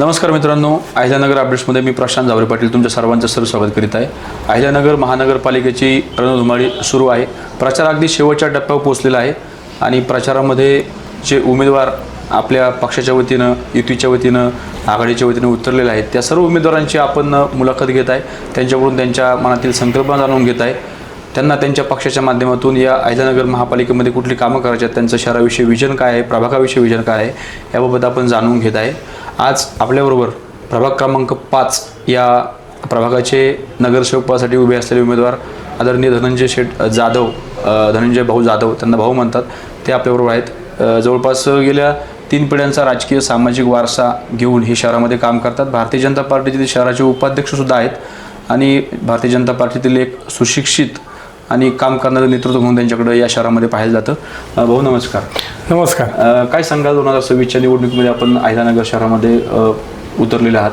नमस्कार मित्रांनो अहिल्यानगर अपडेट्समध्ये मी प्रशांत जावरे पाटील तुमच्या सर्वांचं सर स्वागत करीत आहे. अहिल्यानगर महानगरपालिकेची रणधुमाळी सुरू आहे. प्रचार अगदी शेवटच्या टप्प्यावर पोहोचलेला आहे आणि प्रचारामध्ये जे उमेदवार आपल्या पक्षाच्या वतीनं युतीच्या वतीनं आघाडीच्या वतीनं उतरलेले आहेत त्या सर्व उमेदवारांची आपण मुलाखत घेत आहे. त्यांच्याकडून त्यांच्या मनातील संकल्पना जाणून घेत आहे. त्यांना त्यांच्या पक्षाच्या माध्यमातून या अहिल्यानगर महापालिकेमध्ये कुठली कामं करायची आहेत त्यांचं शहराविषयी विजन काय आहे प्रभागाविषयी विजन काय आहे याबाबत आपण जाणून घेत आहे. आज आपल्याबरोबर प्रभाग क्रमांक पाच या प्रभागाचे नगरसेवकपदासाठी उभे असलेले उमेदवार आदरणीय धनंजय शेठ जाधव धनंजय भाऊ जाधव त्यांना भाऊ म्हणतात. ते आपल्याबरोबर आहेत. जवळपास गेल्या तीन पिढ्यांचा राजकीय सामाजिक वारसा घेऊन हे शहरामध्ये काम करतात. भारतीय जनता पार्टीचे ते शहराचे उपाध्यक्षसुद्धा आहेत. आणि भारतीय जनता पार्टीतील एक सुशिक्षित आणि काम करणारं नेतृत्व म्हणून त्यांच्याकडे या शहरामध्ये पाहिलं जातं. अ, भाऊ नमस्कार. नमस्कार. अ, काय सांगाल दोन हजार सव्वीसच्या निवडणुकीमध्ये आपण अहिलानगर शहरामध्ये अ, उतरलेले आहात?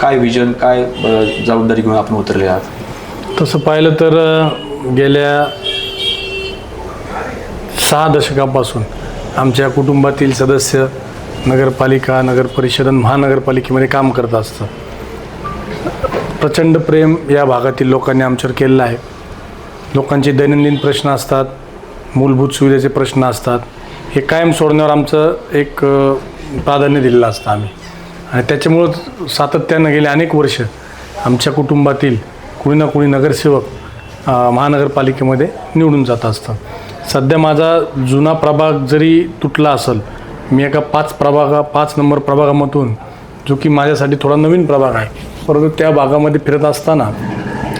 काय विजन काय अ, जबाबदारी घेऊन आपण उतरलेले आहात? तसं पाहिलं तर अ, गेल्या सहा दशकापासून आमच्या कुटुंबातील सदस्य नगरपालिका नगर परिषद आणि महानगरपालिकेमध्ये काम करत असतं प्रचंड प्रेम या भागातील लोकांनी आमच्यावर केलेलं आहे. लोकांचे दैनंदिन प्रश्न असतात मूलभूत सुविधेचे प्रश्न असतात. हे कायम सोडण्यावर आमचं एक प्राधान्य दिलेलं असतं आम्ही. आणि त्याच्यामुळं सातत्यानं गेले अनेक वर्ष आमच्या कुटुंबातील कुणी ना कुणी नगरसेवक महानगरपालिकेमध्ये निवडून जात असतं. सध्या माझा जुना प्रभाग जरी तुटला असेल मी एका पाच प्रभागा पाच नंबर प्रभागामधून जो की माझ्यासाठी थोडा नवीन प्रभाग आहे परंतु त्या भागामध्ये फिरत असताना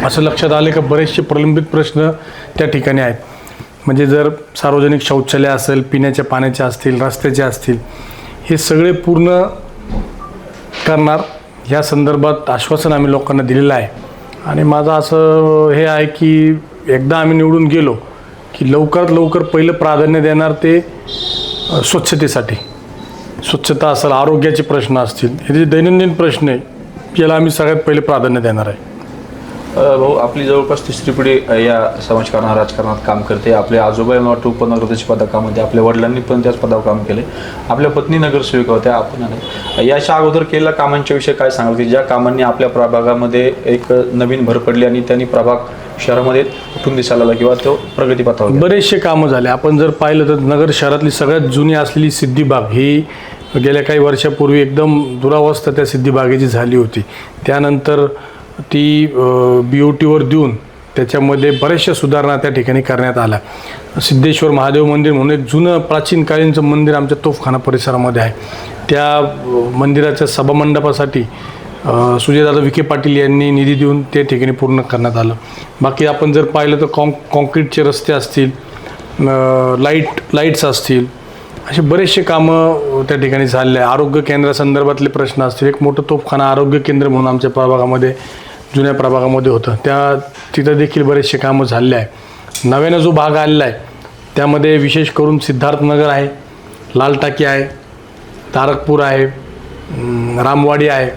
असं लक्षात आले का बरेचसे प्रलंबित प्रश्न त्या ठिकाणी आहेत. म्हणजे जर सार्वजनिक शौचालय असेल पिण्याच्या पाण्याचे असतील रस्त्याचे असतील हे सगळे पूर्ण करणार ह्या संदर्भात आश्वासन आम्ही लोकांना दिलेलं आहे. आणि माझं असं हे आहे की एकदा आम्ही निवडून गेलो की लवकरात लवकर पहिलं प्राधान्य देणार ते स्वच्छतेसाठी. स्वच्छता असेल आरोग्याचे प्रश्न असतील हे जे दैनंदिन प्रश्न आहे याला आम्ही सगळ्यात पहिले प्राधान्य देणार आहे. भाऊ आपली जवळपास तिसरी पिढी या समाजकारणा राजकारणात काम करते. आपले आजोबा मला वाटतं उपनगराध्यक्ष पदकामध्ये आपल्या वडिलांनी पण त्याच पदावर काम केले. आपल्या पत्नी नगरसेविका होत्या आपण याच्या अगोदर केलेल्या कामांच्या विषयी काय सांगाल की ज्या कामांनी आपल्या प्रभागामध्ये एक नवीन भर पडली आणि त्यांनी प्रभाग शहरामध्ये उठून दिसायला लागला किंवा तो प्रगतीपथावर बरेचसे कामं झाले. आपण जर पाहिलं तर नगर शहरातली सगळ्यात जुनी असलेली सिद्धिबाग ही गेल्या काही वर्षापूर्वी एकदम दुरावस्था त्या सिद्धिबागेची झाली होती. त्यानंतर ती बी ओ टीवर देऊन त्याच्यामध्ये बऱ्याचशा सुधारणा त्या ठिकाणी करण्यात आल्या. सिद्धेश्वर महादेव मंदिर म्हणून एक जुनं प्राचीन मंदिर आमच्या तोफखाना परिसरामध्ये आहे. त्या मंदिराच्या सभामंडपासाठी सुजयदादा विखे पाटील यांनी निधी देऊन ते ठिकाणी पूर्ण करण्यात आलं. बाकी आपण जर पाहिलं तर कॉं कॉन्क्रीटचे रस्ते असतील लाइट लाईट्स असतील असे बरेचसे कामं त्या ठिकाणी झालेले आहे. आरोग्य केंद्रासंदर्भातले प्रश्न असतील. एक मोठं तोफखाना आरोग्य केंद्र म्हणून आमच्या प्रभागामध्ये जुन्या प्रभागामध्ये होतं. त्या तिथं देखील बरेचसे कामं झालेले आहे. नव्यानं जो भाग आलेला आहे त्यामध्ये विशेष करून सिद्धार्थनगर आहे लाल टाकी आहे तारकपूर आहे रामवाडी आहे.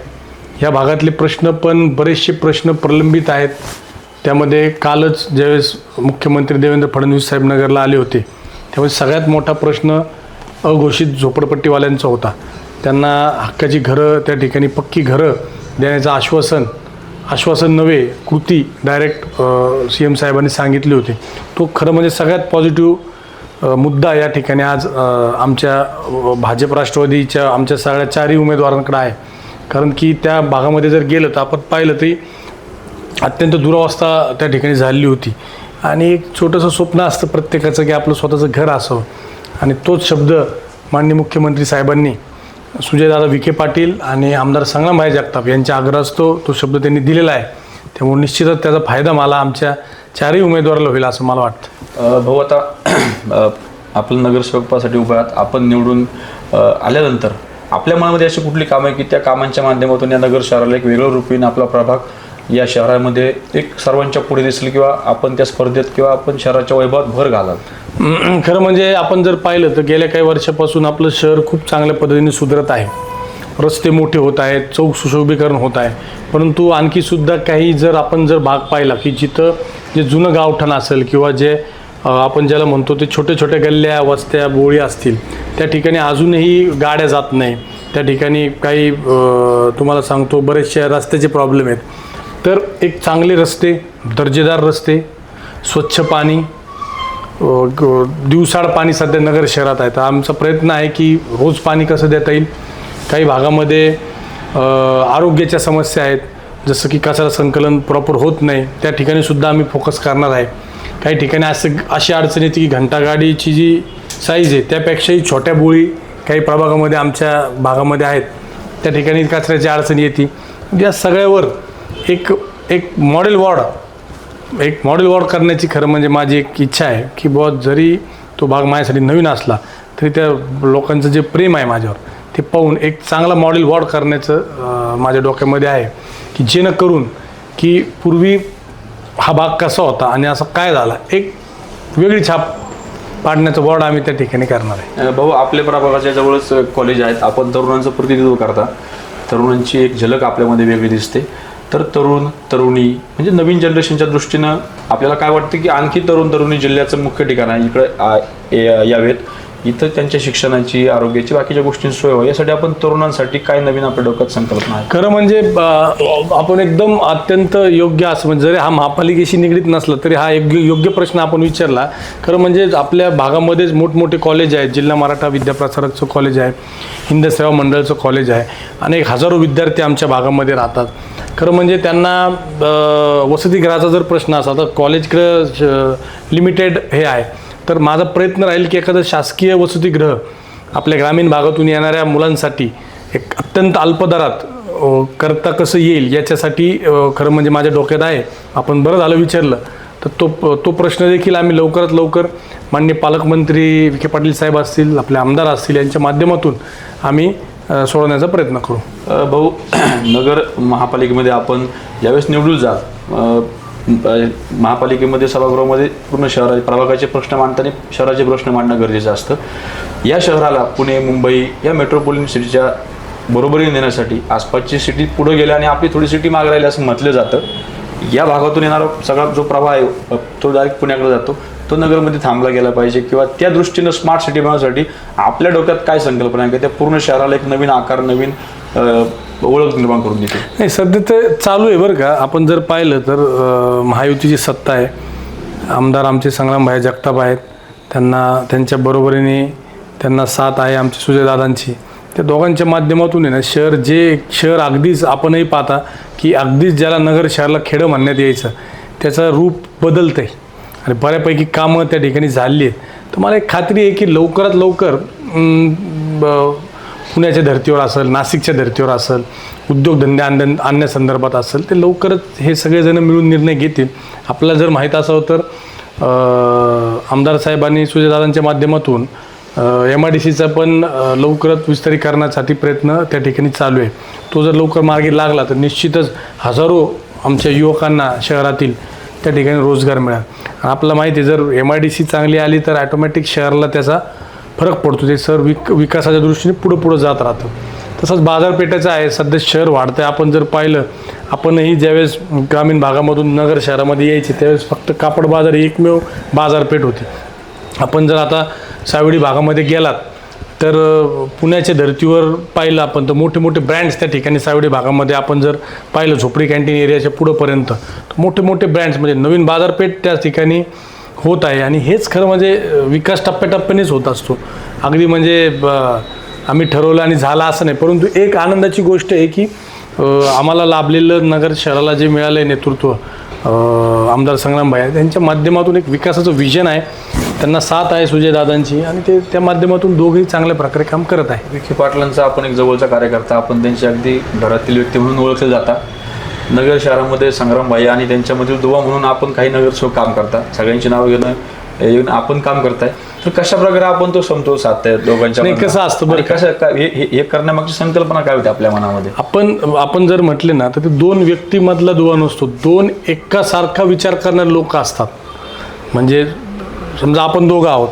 ह्या भागातले प्रश्न पण बरेचसे प्रश्न प्रलंबित आहेत. त्यामध्ये कालच ज्यावेळेस मुख्यमंत्री देवेंद्र फडणवीस साहेब नगरला आले होते त्यामुळे सगळ्यात मोठा प्रश्न अघोषित झोपडपट्टीवाल्यांचा होता. त्यांना हक्काची घरं त्या ठिकाणी पक्की घरं देण्याचं आश्वासन आश्वासन नव्हे कृती डायरेक्ट सी एम साहेबांनी सांगितली होती. तो खरं म्हणजे सगळ्यात पॉझिटिव्ह मुद्दा या ठिकाणी आज आमच्या भाजप राष्ट्रवादीच्या आमच्या सगळ्या चारही उमेदवारांकडे आहे. कारण की त्या भागामध्ये जर गेलं तर आपण पाहिलं तरी अत्यंत दुरावस्था त्या ठिकाणी झालेली होती. आणि एक छोटंसं स्वप्न असतं प्रत्येकाचं की आपलं स्वतःचं घर असावं. आणि तोच शब्द माननीय मुख्यमंत्री साहेबांनी सुजयदादा विखे पाटील आणि आमदार संग्रामभाई जगताप यांच्या आग्रहास्तो तो शब्द त्यांनी दिलेला आहे. त्यामुळे निश्चितच त्याचा फायदा मला आमच्या चारही उमेदवाराला होईल असं मला वाटतं. भाऊ आता आपलं आपण नगरसेवक आहात आपण निवडून आल्यानंतर आपल्या मनामध्ये अशी कुठली कामं आहे की त्या कामांच्या माध्यमातून या नगर शहराला एक वेगळं रूप आपला प्रभाग या शहरामध्ये एक सर्वांच्या पुढे दिसेल किंवा आपण त्या स्पर्धेत किंवा आपण शहराच्या वैभवात भर घालाल. खरं म्हणजे आपण जर पाहिलं तर गेल्या काही वर्षापासून आपलं शहर खूप चांगल्या पद्धतीने सुधारत आहे. रस्ते मोठे होत आहेत चौक सुशोभीकरण होत आहे. परंतु आणखी सुद्धा काही जर आपण जर भाग पाहिला की जिथं जे जुनं गावठाण असेल किंवा जे आपण ज्याला म्हणतो ते छोटे छोट्या गल्ल्या वस्त्या बोळी असतील त्या ठिकाणी अजूनही गाड्या जात नाही. त्या ठिकाणी काही तुम्हाला सांगतो बरेचशा रस्त्याचे प्रॉब्लेम आहेत. तर एक चांगले रस्ते दर्जेदार रस्ते स्वच्छ पाणी ग- दिवसाड पाणी सध्या नगर शहरात आहे. तर आमचा प्रयत्न आहे की रोज पाणी कसं देता येईल? काही भागामध्ये आरोग्याच्या समस्या आहेत. जसं की कचरा संकलन प्रॉपर होत नाही. त्या ठिकाणी सुद्धा आम्ही फोकस करणार आहे. काही ठिकाणी असं अशी अडचण येते की घंटागाडीची जी साईज आहे त्यापेक्षाही छोट्या बोळी काही प्रभागामध्ये आमच्या भागामध्ये आहेत. त्या ठिकाणी कचऱ्याची अडचण येते. या सगळ्यावर एक एक मॉडेल वॉर्ड एक मॉडेल वॉर्ड करण्याची खरं म्हणजे माझी एक इच्छा आहे की बुवा जरी तो भाग माझ्यासाठी नवीन असला तरी त्या लोकांचं जे प्रेम आहे माझ्यावर ते पाहून एक चांगला मॉडेल वॉर्ड करण्याचं माझ्या डोक्यामध्ये आहे. की जेणेकरून की पूर्वी हा भाग कसा होता आणि असं काय झाला एक वेगळी छाप पाडण्याचं वॉर्ड आम्ही त्या ठिकाणी करणार आहे. भाऊ आपल्या प्रभागाच्या जवळच कॉलेज आहेत. आपण तरुणांचं प्रतिनिधित्व करता. तरुणांची एक झलक आपल्यामध्ये वेगळी दिसते. तर तरुण तरुणी म्हणजे नवीन जनरेशनच्या दृष्टीनं आपल्याला काय वाटतं की आणखी तरुण तरुणी जिल्ह्याचं मुख्य ठिकाण आहे? इकडे या- यावेत इथं त्यांच्या शिक्षणाची आरोग्याची बाकीच्या गोष्टींची सोय व्हावी. यासाठी आपण तरुणांसाठी काय नवीन आपल्या डोक्यात संकल्पना आहे खरं म्हणजे आपण एकदम अत्यंत योग्य असं म्हणजे जरी हा महापालिकेशी निगडीत नसला तरी हा योग्य योग्य प्रश्न आपण विचारला. खरं म्हणजे आपल्या भागामध्येच मोठमोठे कॉलेज आहेत. जिल्हा मराठा विद्याप्रसारकचं कॉलेज आहे. हिंद सेवा मंडळचं कॉलेज आहे. आणि हजारो विद्यार्थी आमच्या भागामध्ये राहतात. खरं म्हणजे त्यांना वसतिगृहाचा जर प्रश्न असा तर कॉलेजकडं लिमिटेड हे आहे. तर माझा प्रयत्न राहील की एखादं शासकीय वसतिगृह आपल्या ग्रामीण भागातून येणाऱ्या मुलांसाठी एक अत्यंत अल्प दरात करता कसं येईल याच्यासाठी खरं म्हणजे माझ्या डोक्यात आहे. आपण बरं झालं विचारलं तर तो तो प्रश्न देखील आम्ही लवकरात लवकर माननीय पालकमंत्री विखे पाटील साहेब असतील आपले आमदार असतील यांच्या माध्यमातून आम्ही सोडवण्याचा प्रयत्न करू. भाऊ नगर महापालिकेमध्ये आपण ज्यावेळेस निवडून जात महापालिकेमध्ये सभागृहामध्ये पूर्ण शहराचे प्रभागाचे प्रश्न मांडताना शहराचे प्रश्न मांडणं गरजेचं असतं. या शहराला पुणे मुंबई या मेट्रोपॉलिटन सिटीच्या बरोबरीने नेण्यासाठी आसपासची सिटी पुढे गेल्या आणि आपली थोडी सिटी माग राहिली असं म्हटलं जातं. या भागातून येणारा सगळा जो प्रभाव आहे तो डायरेक्ट पुण्याकडे जातो. तो नगरमध्ये थांबला गेला पाहिजे किंवा त्या दृष्टीनं स्मार्ट सिटी बनवण्यासाठी आपल्या डोक्यात काय संकल्पना आहे? की त्या पूर्ण शहराला एक नवीन आकार नवीन ओळख निर्माण करून देते. नाही सध्या तर चालू आहे बरं का. आपण जर पाहिलं तर अ, महायुतीची सत्ता आहे. आमदार आमचे संग्रामभाई जगताप आहेत. त्यांना त्यांच्या बरोबरीने त्यांना साथ आहे आमच्या सुजयदादांची. त्या दोघांच्या माध्यमातून आहे ना शहर जे शहर अगदीच आपणही पाहता की अगदीच ज्याला नगर शहराला खेडं म्हणण्यात यायचं त्याचं रूप बदलतं आहे आणि बऱ्यापैकी कामं त्या ठिकाणी झाली आहेत. तर मला एक खात्री आहे की लवकरात लवकर अं, ब- पुण्याच्या धर्तीवर असेल नाशिकच्या धर्तीवर असेल उद्योगधंदे आण आणण्यासंदर्भात असेल ते लवकरच हे सगळेजण मिळून निर्णय घेतील. आपल्याला जर माहीत असावं तर अं, आमदार साहेबांनी सुजयदादांच्या माध्यमातून एम आय डी सीचा पण अं, लवकरच विस्तारीकरणासाठी प्रयत्न त्या ठिकाणी चालू आहे. तो जर लवकर मार्गी लागला तर निश्चितच हजारो आमच्या युवकांना शहरातील त्या ठिकाणी रोजगार मिळाल. आपल्याला माहिती आहे जर एम आय डी सी चांगली आली तर ॲटोमॅटिक शहराला त्याचा फरक पडतो. ते सर विक विकासाच्या दृष्टीने पुढं पुढं जात राहतं. तसंच बाजारपेठेचं आहे. सध्या शहर वाढतं आहे आपण जर पाहिलं आपणही ज्यावेळेस ग्रामीण भागामधून नगर शहरामध्ये यायचे त्यावेळेस फक्त कापड बाजार ही एकमेव बाजारपेठ होती. आपण जर आता सावडी भागामध्ये गेलात तर पुण्याच्या धर्तीवर पाहिलं आपण तर मोठे मोठे ब्रँड्स त्या ठिकाणी सावडी भागामध्ये आपण जर पाहिलं झोपडी कॅन्टीन एरियाच्या पुढंपर्यंत तर मोठे मोठे ब्रँड्स म्हणजे नवीन बाजारपेठ त्या ठिकाणी होत आहे. आणि हेच खरं म्हणजे विकास टप्प्याटप्प्यानेच होत असतो. अगदी म्हणजे ब- आम्ही ठरवलं आणि झाला असं नाही. परंतु एक आनंदाची गोष्ट आहे की आम्हाला लाभलेलं नगर शहराला जे मिळालं आहे नेतृत्व आमदार संग्राम भाई त्यांच्या माध्यमातून एक विकासाचं विजन आहे. त्यांना साथ आहे सुजयदादांची आणि ते त्या माध्यमातून दोघेही चांगल्या प्रकारे काम करत आहे. विखे पाटलांचा आपण एक जवळचा कार्यकर्ता आपण त्यांची अगदी घरातील व्यक्ती म्हणून ओळखले जाता. नगर शहरामध्ये संग्रामभाई आणि त्यांच्यामधील दुवा म्हणून आपण काही नगरसेवक काम करता. सगळ्यांची नावं घेणं येऊन आपण काम करताय. तर कशा प्रकारे आपण तो समतोल साधताय दोघांच्या? कसं असतं बरं कसं हे करण्यामागची संकल्पना काय होती आपल्या मनामध्ये? आपण आपण जर म्हटले ना तर ते दोन व्यक्तीमधला दुवा नसतो. दोन एकासारखा विचार करणारे लोक असतात. म्हणजे समजा आपण दोघं आहोत.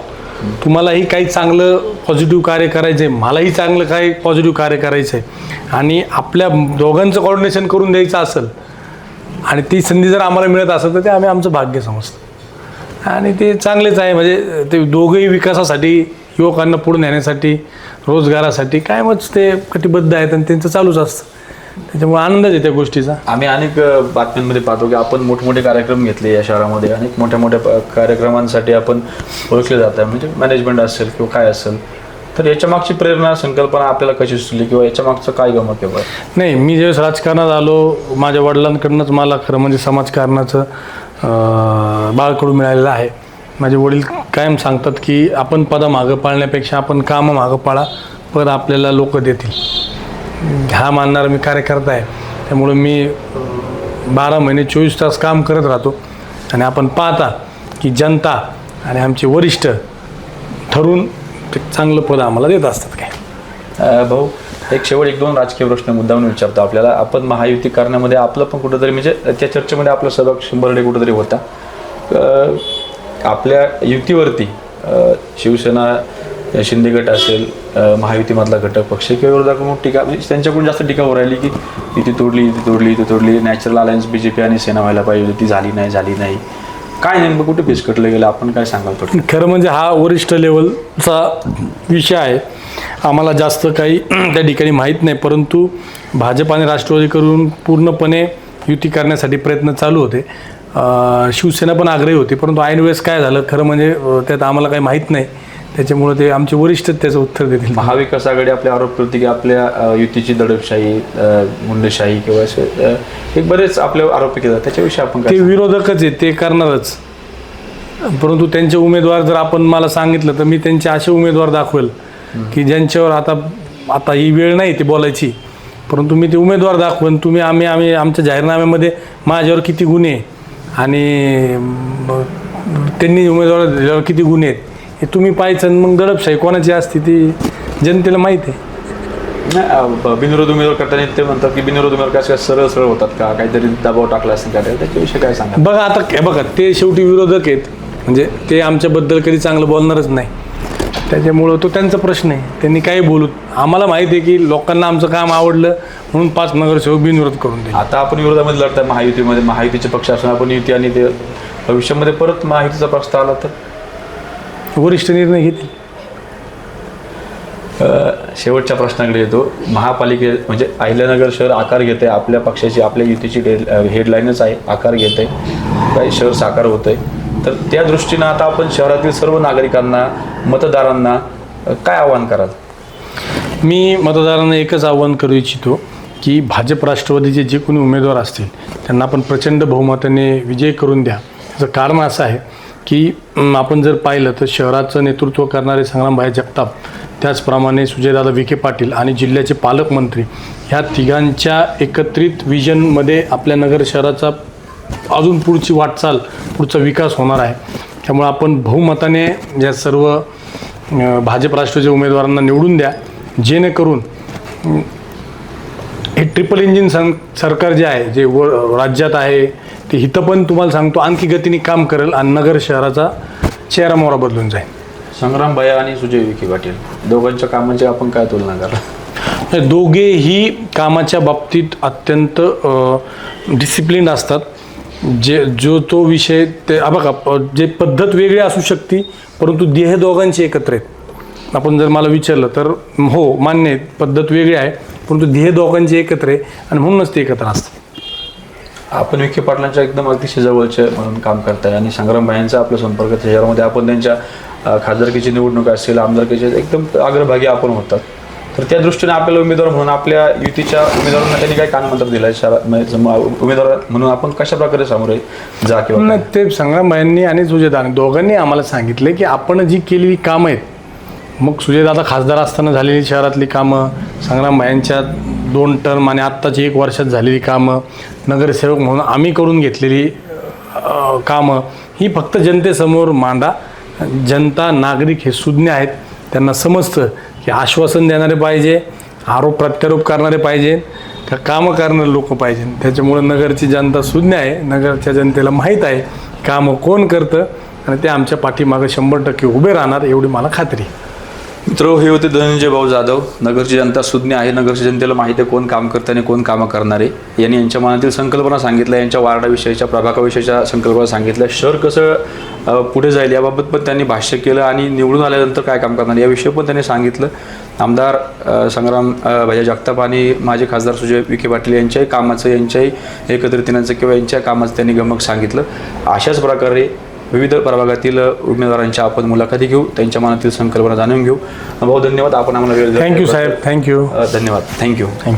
तुम्हालाही काही चांगलं पॉझिटिव्ह कार्य करायचं आहे मलाही चांगलं काही पॉझिटिव्ह कार्य करायचं आहे आणि आपल्या दोघांचं कॉर्डिनेशन करून द्यायचं असेल आणि ती संधी जर आम्हाला मिळत असेल तर ते आम्ही आमचं भाग्य समजतो. आणि ते चांगलेच आहे म्हणजे ते दोघंही विकासासाठी युवकांना पुढे नेण्यासाठी रोजगारासाठी कायमच ते कटिबद्ध आहेत आणि त्यांचं चालूच असतं. त्याच्यामुळे आनंदच आहे त्या गोष्टीचा. आम्ही अनेक अ, बातम्यांमध्ये पाहतो की आपण मोठमोठे कार्यक्रम घेतले या शहरामध्ये. अनेक मोठ्या मोठ्या प- कार्यक्रमांसाठी आपण ओळखले जात आहे. म्हणजे मॅनेजमेंट असेल किंवा काय असेल तर याच्या मागची प्रेरणा संकल्पना आपल्याला कशी सुचली किंवा याच्या मागचं काय आहे बरं? नाही मी ज्यावेळेस राजकारणात आलो माझ्या वडिलांकडूनच मला खरं म्हणजे समाजकारणाचं अं, बाळकडू मिळालेलं आहे. माझे वडील कायम सांगतात की आपण पदा मागं पाळण्यापेक्षा आपण कामं मागं पाळा पद आपल्याला लोक देतील. हा मानणारा मी कार्यकर्ता आहे. त्यामुळं मी बारा महिने चोवीस तास काम करत राहतो. आणि आपण पाहता की जनता आणि आमचे वरिष्ठ ठरवून ते चांगलं पद आम्हाला देत असतात काय. भाऊ एक शेवट एक दोन राजकीय प्रश्न मुद्दामून विचारतो आपल्याला. आपण महायुती करण्यामध्ये आपलं पण कुठंतरी म्हणजे त्या चर्चेमध्ये आपला सहभाग शंभरडे कुठंतरी होता. आपल्या युतीवरती शिवसेना शिंदे गट असेल महायुतीमधला घटक पक्ष किंवा विरोधकांकडून टीका म्हणजे त्यांच्याकडून जास्त टीका होऊ राहिली की इथे तोडली इथे तोडली इथे तोडली natural alliance B J P आणि सेना व्हायला पाहिजे ती झाली नाही झाली नाही. काय नेमकं कुठे फिसकटलं गेलं? आपण काय सांगाल थोडं खरं म्हणजे हा वरिष्ठ लेवलचा विषय आहे. आम्हाला जास्त काही त्या ठिकाणी माहीत नाही परंतु भाजप आणि राष्ट्रवादी करून पूर्णपणे युती करण्यासाठी प्रयत्न चालू होते. शिवसेना पण आग्रही होती परंतु ऐन वेळेस काय झालं खरं म्हणजे त्यात आम्हाला काही माहीत नाही. त्याच्यामुळे ते आमचे वरिष्ठच त्याचं उत्तर देतील. महाविकास आघाडी आपले आरोप करते की आपल्या युतीची दडपशाही मुंडेशाही किंवा असे एक बरेच आपले आरोप केले जातात. त्याच्याविषयी आपण ते विरोधकच आहेत ते करणारच. परंतु त्यांचे उमेदवार जर आपण मला सांगितलं तर मी त्यांचे असे उमेदवार दाखवेल की ज्यांच्यावर आता आता ही वेळ नाही ते बोलायची. परंतु मी ते उमेदवार दाखवेन. तुम्ही आम्ही आम्ही आमच्या जाहीरनाम्यामध्ये माझ्यावर किती गुन्हे आणि त्यांनी उमेदवार दिल्यावर किती गुन्हे आहेत. हे तुम्ही पाहायचं मग दडपशाही कोणाची असते ती जनतेला माहीत आहे. नाही, बिनविरोध उमेदवार करताना ते म्हणतात की बिनविरोध उमेदवार काय सरळ सरळ होतात का? काहीतरी दबाव टाकला असेल का? त्याच्याविषयी काय सांगा? बघा आता हे बघा ते शेवटी विरोधक आहेत. म्हणजे ते आमच्याबद्दल कधी चांगलं बोलणारच नाही. त्याच्यामुळं तो त्यांचा प्रश्न आहे. त्यांनी काही बोलू आम्हाला माहिती आहे की लोकांना आमचं काम आवडलं म्हणून पाच नगरसेवक बिनविरोध करून दे आता आपण विरोधामध्ये लढताय महायुतीमध्ये. महायुतीचे पक्ष असून आपण युती आणि ते भविष्यामध्ये परत महायुतीचा प्रस्ताव आला तर? वरिष्ठ निर्णय घेतील. शेवटच्या प्रश्नाकडे येतो. महापालिके म्हणजे अहिल्यानगर शहर आकार घेते आपल्या पक्षाची आपल्या युतीची हेडलाईनच आहे. आकार घेते काही शहर साकार होतंय. तर त्या दृष्टीनं आता आपण शहरातील सर्व नागरिकांना मतदारांना काय आव्हान कराल? मी मतदारांना एकच आव्हान करू इच्छितो की भाजप राष्ट्रवादीचे जे कोणी उमेदवार असतील त्यांना आपण प्रचंड बहुमताने विजय करून द्या. त्याचं कारण असं आहे की आपण जर पाहिलं तर शहराचं नेतृत्व करणारे संग्रामभाई जगताप त्याचप्रमाणे सुजयदादा विखे पाटील आणि जिल्ह्याचे पालकमंत्री ह्या तिघांच्या एकत्रित विजनमध्ये आपल्या नगर शहराचा अजून पुढची वाटचाल पुढचा विकास होणार आहे. त्यामुळे आपण बहुमताने या सर्व भाजप राष्ट्रवादी उमेदवारांना निवडून द्या जेणेकरून हे ट्रिपल इंजिन सं सरकार जे आहे जे व राज्यात आहे ते इथं पण तुम्हाला सांगतो आणखी गतीने काम करेल आणि नगर शहराचा चेहरा मोहरा बदलून जाईल. संग्राम भैया आणि सुजय विखे पाटील दोघांच्या कामांची आपण काय तुलना कराल? हे दोघेही कामाच्या बाबतीत अत्यंत डिसिप्लिन असतात. जे जो तो विषय ते बघा जे पद्धत वेगळी असू शकते परंतु ध्येय दोघांची एकत्र आहेत. आपण जर मला विचारलं तर हो मान्य आहे पद्धत वेगळी आहे परंतु ध्येय दोघांची एकत्र आहे आणि म्हणूनच ते एकत्र असतात. आपण विखे पाटलांच्या एकदम अतिशय जवळचे म्हणून काम करताय आणि संग्राम भाईंचा आपला संपर्क त्याच्यामध्ये आपण त्यांच्या खासदारकीची निवडणूक असेल आमदारकीची एकदम अग्रभागी आपण होतात. तर त्या दृष्टीने आपल्याला उमेदवार म्हणून आपल्या युतीच्या उमेदवारांना त्यांनी काय कानमंत्र दिलाय? म्हणजे उमेदवार म्हणून आपण कशा प्रकारे सामोरे जा किंवा नाही ते संग्रामभाईंनी आणि सुजयदादा दोघांनी आम्हाला सांगितले की आपण जी केलेली कामं आहेत मग सुजयदादा खासदार असताना झालेली शहरातली कामं संग्रामभाईंच्या दोन टर्म आणि आत्ताची एक वर्षात झालेली कामं नगरसेवक म्हणून आम्ही करून घेतलेली कामं ही फक्त जनतेसमोर मांडा. जनता नागरिक हे सुज्ञ आहेत. त्यांना समजतं की आश्वासन देणारे पाहिजे आरोप प्रत्यारोप करणारे पाहिजे का कामं करणारे लोक पाहिजे. त्याच्यामुळं नगरची जनता सुज्ञ आहे नगरच्या जनतेला माहीत आहे कामं कोण करतं आणि ते आमच्या पाठीमागं शंभर टक्के उभे राहणार एवढी मला खात्री आहे. मित्र हे होते धनंजय भाऊ जाधव. नगरची जनता सुज्ञ आहे. नगरच्या जनतेला माहिती आहे कोण काम करते आणि कोण कामं करणारे यांनी यांच्या मनातील संकल्पना सांगितल्या यांच्या वार्डाविषयीच्या प्रभागाविषयीच्या संकल्पना सांगितल्या. शहर कसं पुढे जाईल याबाबत पण त्यांनी भाष्य केलं आणि निवडून आल्यानंतर काय काम करणार याविषयी पण त्यांनी सांगितलं. आमदार संग्राम भैया जगताप आणि माजी खासदार सुजय विखे पाटील यांच्याही कामाचं यांच्याही एकत्रित येण्याचं किंवा यांच्या कामाचं त्यांनी गमक सांगितलं. अशाच प्रकारे विविध प्रभागातील उमेदवारांच्या आपण मुलाखती घेऊ त्यांच्या मनातील संकल्पना जाणून घेऊ. भाऊ धन्यवाद. आपण आम्हाला वेळ. थँक्यू साहेब. थँक्यू धन्यवाद. Thank you